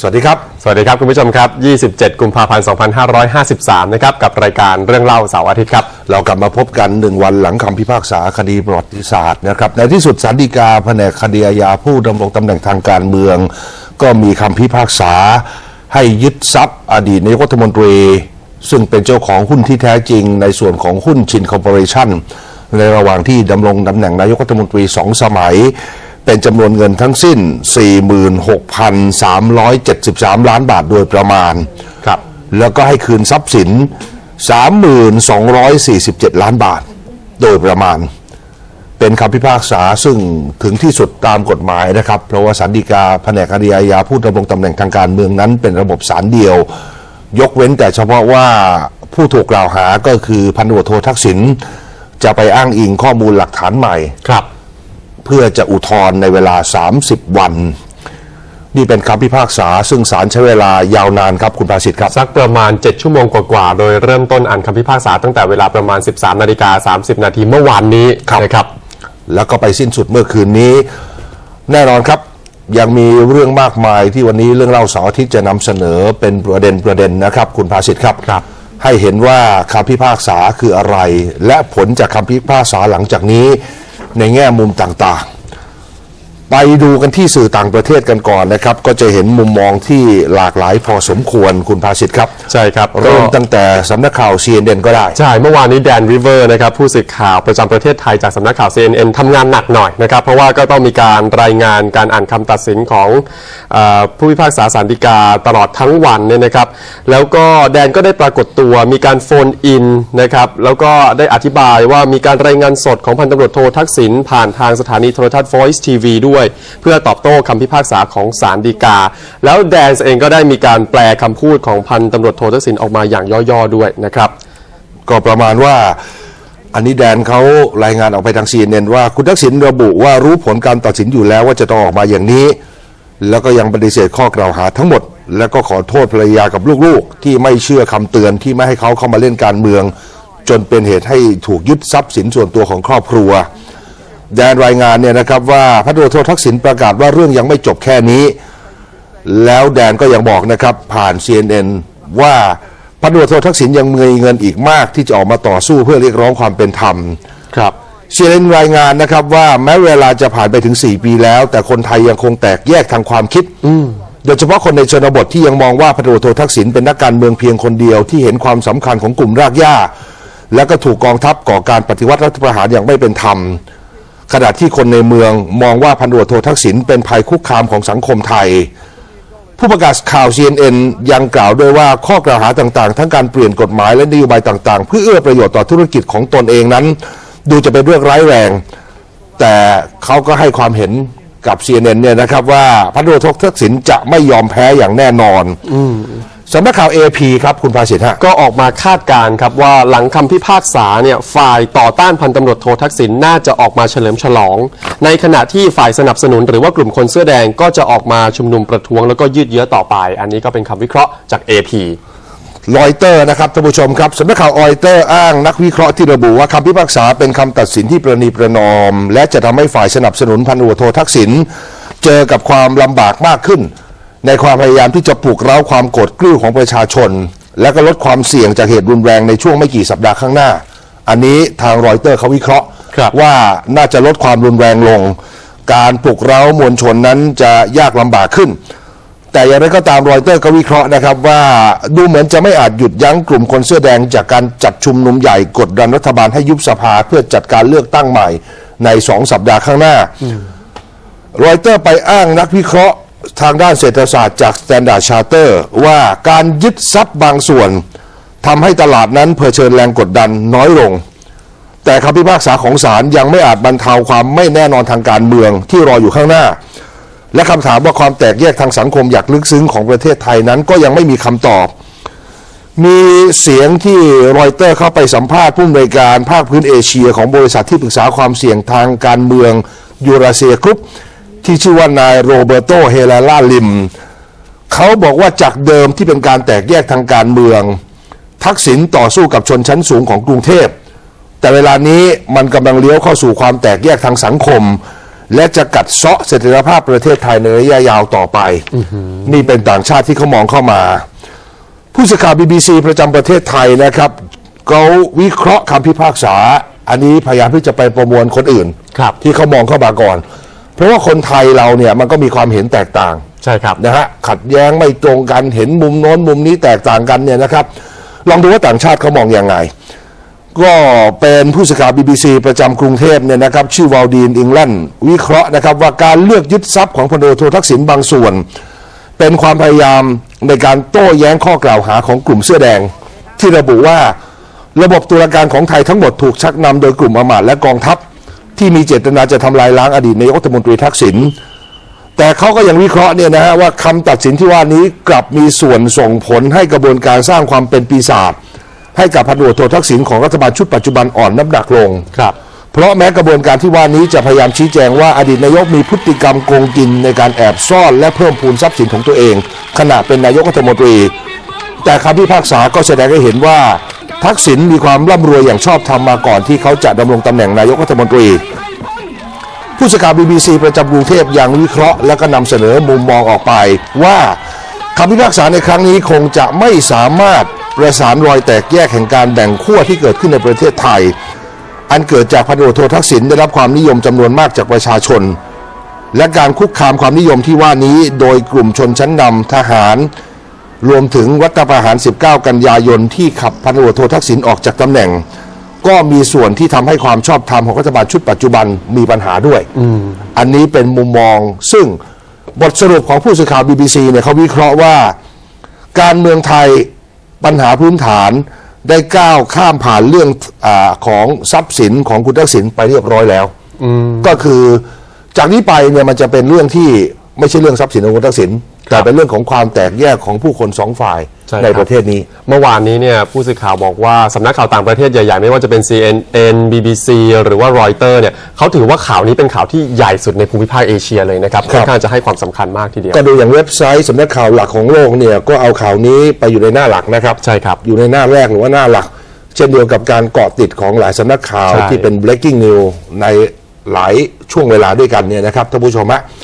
สวัสดีครับ สวัสดีครับ คุณผู้ชมครับ 27 กุมภาพันธ์ 2553 นะครับ กับรายการเรื่องเล่าเสาร์อาทิตย์ครับ เรากลับมาพบกันหนึ่งวันหลังคำพิพากษาคดีประวัติศาสตร์นะครับ ในที่สุดสารดีกาแผนกคดีอาญาผู้ดำรงตำแหน่งทางการเมือง ก็มีคำพิพากษา ให้ยึดทรัพย์อดีตนายกรัฐมนตรี ซึ่งเป็นเจ้าของหุ้นที่แท้จริง ในส่วนของหุ้นชินคอร์ปอเรชั่นในระหว่างที่ดำรงตำแหน่งนายกรัฐมนตรีสองสมัย เป็นจำนวนเงินทั้งสิ้น 46,373 ล้านบาทโดยประมาณครับแล้วก็ให้คืนทรัพย์สิน 3247 ล้านบาท โดยประมาณ เป็นคำพิพากษาซึ่งถึงที่สุดตามกฎหมายนะครับ เพราะว่าสันติกาแผนกคดีอาญาผู้ดำรงตำแหน่งทางการเมืองนั้น เป็นระบบศาลเดียว ยกเว้นแต่เฉพาะว่าผู้ถูกกล่าวหาก็คือพันตำรวจโททักษิณจะไปอ้างอิงข้อมูลหลักฐานใหม่ครับ เพื่อจะอุทธรณ์ในเวลา 30 วัน นี่เป็นคำพิพากษาซึ่งศาลใช้เวลายาวนานครับคุณประสิทธิ์ครับ สักประมาณ 7 ชั่วโมงกว่าๆโดยเริ่มต้นอ่านคำพิพากษาตั้งแต่เวลาประมาณ 13นาฬิกา30 นาทีเมื่อวานนี้ครับนะครับ แล้วก็ไปสิ้นสุดเมื่อคืนนี้ แน่นอนครับยังมีเรื่องมากมายที่วันนี้เรื่องเล่าเสาร์อาทิตย์จะนำเสนอเป็นประเด็นประเด็นนะครับ คุณภาสิทธิ์ครับครับ ให้เห็นว่าคำพิพากษาคืออะไร และผลจากคำพิพากษาหลังจากนี้ ในแง่มุมต่าง ไปดูกันที่สื่อต่างประเทศกันก่อนนะครับ ก็จะเห็นมุมมองที่หลากหลายพอสมควรคุณภาสิทธิ์ครับ ใช่ครับเริ่มก็ตั้งแต่สำนักข่าว CNN ก็ได้ ใช่ เมื่อวานนี้แดนริเวอร์นะครับผู้สื่อข่าวประจำประเทศไทยจากสำนักข่าว CNN ทำงานหนักหน่อยนะครับ เพราะว่าก็ต้องมีการรายงานการอ่านคำตัดสินของเออผู้พิพากษาสารดีกาตลอดทั้งวันเนี่ยนะครับ แล้วก็แดนก็ได้ปรากฏตัวมีการโฟนอินนะครับแล้วก็ได้อธิบายว่ามีการรายงานสดของพันตำรวจโททักษิณผ่านทางสถานีโทรทัศน์ Voice TV ด้วยเพื่อตอบโต้คำพิพากษาของศาลฎีกา แล้วแดนเองก็ได้มีการแปลคำพูดของพันตำรวจโททักษิณออกมาอย่างย่อๆด้วยนะครับ ก็ประมาณว่าอันนี้แดนเขารายงานออกไปทาง CNN ว่าคุณทักษิณระบุว่ารู้ผลการตัดสินอยู่แล้วว่าจะต้องออกมาอย่างนี้ แล้วก็ยังปฏิเสธข้อกล่าวหาทั้งหมด แล้วก็ขอโทษภรรยากับลูกๆ ที่ไม่เชื่อคำเตือนที่ไม่ให้เขาเข้ามาเล่นการเมือง จนเป็นเหตุให้ถูกยึดทรัพย์สินส่วนตัวของครอบครัว แดนรายงานเนี่ยนะครับว่าพระตำรวจโททักษิณประกาศว่าเรื่องยังไม่จบแค่นี้ แล้วแดนก็ยังบอกนะครับ ผ่าน CNN ว่าพันตำรวจโททักษิณยังมีเงินอีกมากที่จะออกมาต่อสู้เพื่อเรียกร้องความเป็นธรรมครับ CNN รายงานนะครับว่าแม้เวลาจะผ่านไปถึง 4 ปีแล้ว แต่คนไทยยังคงแตกแยกทางความคิดโดยเฉพาะคนในชนบทที่ยังมองว่าพันตำรวจโททักษิณเป็นนักการเมืองเพียงคนเดียวที่เห็นความสำคัญของกลุ่มรากหญ้า และก็ถูกกองทัพก่อการปฏิวัติรัฐประหารอย่างไม่เป็นธรรม ขณะที่คนในเมืองมองว่าพันตรวจโททักษิณเป็นภัยคุกคามของสังคมไทย ผู้ประกาศข่าว CNN ยังกล่าวด้วยว่าข้อกล่าวหาต่างๆ ทั้งการเปลี่ยนกฎหมายและนโยบายต่างๆ เพื่อเอื้อประโยชน์ต่อธุรกิจของตนเองนั้น ดูจะเป็นเรื่องร้ายแรง แต่เขาก็ให้ความเห็นกับ CNN เนี่ยนะครับว่าพันตรวจโททักษิณจะไม่ยอมแพ้อย่างแน่นอน สำนักข่าว AP ครับ คุณภาสิทธิ์ฮะ ก็ออกมาคาดการณ์ครับว่าหลังคำพิพากษาเนี่ยฝ่ายต่อต้านพันตำรวจโททักษิณน่าจะออกมาเฉลิมฉลอง ในขณะที่ฝ่ายสนับสนุนหรือว่ากลุ่มคนเสื้อแดงก็จะออกมาชุมนุมประท้วงแล้วก็ยืดเยื้อต่อไป อันนี้ก็เป็นคำวิเคราะห์จาก AP รอยเตอร์นะครับท่านผู้ชมครับสำนักข่าวออยเตอร์อ้างนักวิเคราะห์ที่ระบุว่าคำพิพากษาเป็นคำตัดสินที่ประนีประนอม และจะทำให้ฝ่ายสนับสนุนพันตำรวจโททักษิณเจอกับความลำบากมากขึ้น ในความพยายามที่จะปลุกเร้าความโกรธกริ้วของประชาชน และก็ลดความเสี่ยงจากเหตุรุนแรงในช่วงไม่กี่สัปดาห์ข้างหน้า อันนี้ทางรอยเตอร์เขาวิเคราะห์ครับว่าน่าจะลดความรุนแรงลง การปลุกเร้ามวลชนนั้นจะยากลำบากขึ้น แต่อย่างไรก็ตามรอยเตอร์ก็วิเคราะห์นะครับว่าดูเหมือนจะไม่อาจหยุดยั้งกลุ่มคนเสื้อแดง จากการจัดชุมนุมใหญ่กดดันรัฐบาลให้ยุบสภาเพื่อจัดการเลือกตั้งใหม่ในสองสัปดาห์ข้างหน้ารอยเตอร์ไปอ้างนักวิเคราะห์ ทางด้านเศรษฐศาสตร์จาก Standard Charter ว่าการยึดทรัพย์บางส่วนทำให้ตลาดนั้นเผชิญแรงกดดันน้อยลง แต่คำพิพากษาของศาลยังไม่อาจบรรเทาความไม่แน่นอนทางการเมืองที่รออยู่ข้างหน้า และคำถามว่าความแตกแยกทางสังคมอยากลึกซึ้งของประเทศไทยนั้นก็ยังไม่มีคำตอบ มีเสียงที่รอยเตอร์เข้าไปสัมภาษณ์ผู้อำนวยการภาคพื้นเอเชีย ของบริษัทที่ปรึกษาความเสี่ยงทางการเมืองยูราเซียกรุ๊ป ที่ชื่อว่านายโรเบโตเฮลาลาลิม เขาบอกว่าจากเดิมที่เป็นการแตกแยกทางการเมือง ทักษิณต่อสู้กับชนชั้นสูงของกรุงเทพ แต่เวลานี้มันกำลังเลี้ยวเข้าสู่ความแตกแยกทางสังคม และจะกัดเซาะเสถียรภาพประเทศไทยในระยะยาวต่อไปนี่เป็นต่างชาติที่เขามองเข้ามา ผู้สื่อข่าว BBC ประจำประเทศไทยนะครับเขาวิเคราะห์คำพิพากษา อันนี้พยายามที่จะไปประมวลคนอื่นครับที่เขามองเข้ามาก่อน เพราะว่าคนไทยเราเนี่ยมันก็มีความเห็นแตกต่างใช่ครับ นะฮะขัดแย้งไม่ตรงกันเห็นมุมโน้นมุมนี้แตกต่างกันเนี่ยนะครับ ลองดูว่าต่างชาติเขามองยังไง ก็เป็นผู้สื่อข่าว BBC ประจำกรุงเทพเนี่ยนะครับชื่อวาลดีนอิงแลนด์วิเคราะห์นะครับว่าการเลือกยึดทรัพย์ของพลเอกโททักษิณบางส่วน เป็นความพยายามในการโต้แย้งข้อกล่าวหาของกลุ่มเสื้อแดง ที่ระบุว่าระบบตุลาการของไทยทั้งหมดถูกชักนำโดยกลุ่มอำมาตย์และกองทัพ ที่มีเจตนาจะทำลายล้างอดีตนายกรัฐมนตรีทักษิณแต่เขาก็ยังวิเคราะห์เนี่ยนะฮะว่าคำตัดสินที่ว่านี้กลับมีส่วนส่งผลให้กระบวนการสร้างความเป็นปีศาจให้กับพันตำรวจโททักษิณของรัฐบาลชุดปัจจุบันอ่อนน้ำหนักลงครับ เพราะแม้กระบวนการที่ว่านี้จะพยายามชี้แจงว่าอดีตนายกมีพฤติกรรมโกงกินในการแอบซ่อนและเพิ่มพูนทรัพย์สินของตัวเอง ขณะเป็นนายกรัฐมนตรี แต่คำพิพากษาก็แสดงให้เห็นว่า ทักษิณมีความร่ำรวยอย่างชอบธรรมมาก่อนที่เขาจะดำรงตำแหน่งนายกรัฐมนตรี ผู้สื่อข่าว BBC ประจำกรุงเทพยังวิเคราะห์และก็นำเสนอมุมมองออกไปว่าคำพิพากษาในครั้งนี้คงจะไม่สามารถประสานรอยแตกแยกแห่งการแบ่งขั้วที่เกิดขึ้นในประเทศไทย อันเกิดจากพันตำรวจโททักษิณได้รับความนิยมจำนวนมากจากประชาชน และการคุกคามความนิยมที่ว่านี้โดยกลุ่มชนชั้นนำทหาร รวมถึงรัฐประหาร 19 กันยายนที่ขับพันตำรวจโททักษิณออกจากตำแหน่ง ก็มีส่วนที่ทำให้ความชอบธรรมของรัฐบาลชุดปัจจุบันมีปัญหาด้วยอันนี้เป็นมุมมองซึ่งบทสรุปของผู้สื่อข่าว BBC เนี่ยเขาวิเคราะห์ว่า การเมืองไทยปัญหาพื้นฐานได้ก้าวข้ามผ่านเรื่องอาของทรัพย์สินของคุณทักษิณไปเรียบร้อยแล้วก็คือจากนี้ไปเนี่ยมันจะเป็นเรื่องที่ ไม่ใช่เรื่องทรัพย์สินของคุณทักษิณแต่เป็นเรื่องของความแตกแยกของผู้คนสองฝ่ายใช่ครับ ในประเทศนี้ เมื่อวานนี้เนี่ยผู้สื่อข่าวบอกว่าสำนักข่าวต่างประเทศใหญ่ ๆ ไม่ว่าจะเป็น CNN BBC หรือว่า Reuters เนี่ยเขาถือว่าข่าวนี้เป็นข่าวที่ใหญ่สุดในภูมิภาคเอเชียเลยนะครับครัค่อบนข้างจะให้ความสำคัญมากทีเดียว ก็ดูอย่างเว็บไซต์สำนักข่าวหลักของโลกเนี่ยก็เอาข่าวนี้ไปอยู่ในหน้าหลักนะครับ ใช่ครับ อยู่ในหน้าแรกหรือว่าหน้าหลัก เช่นเดียวกับการเกาะติดของหลายสำนักข่าวใช่ ที่เป็น breaking news ในหลายช่วงเวลาด้วยกันเนี่ยนะครับท่านผู้ชมฮะ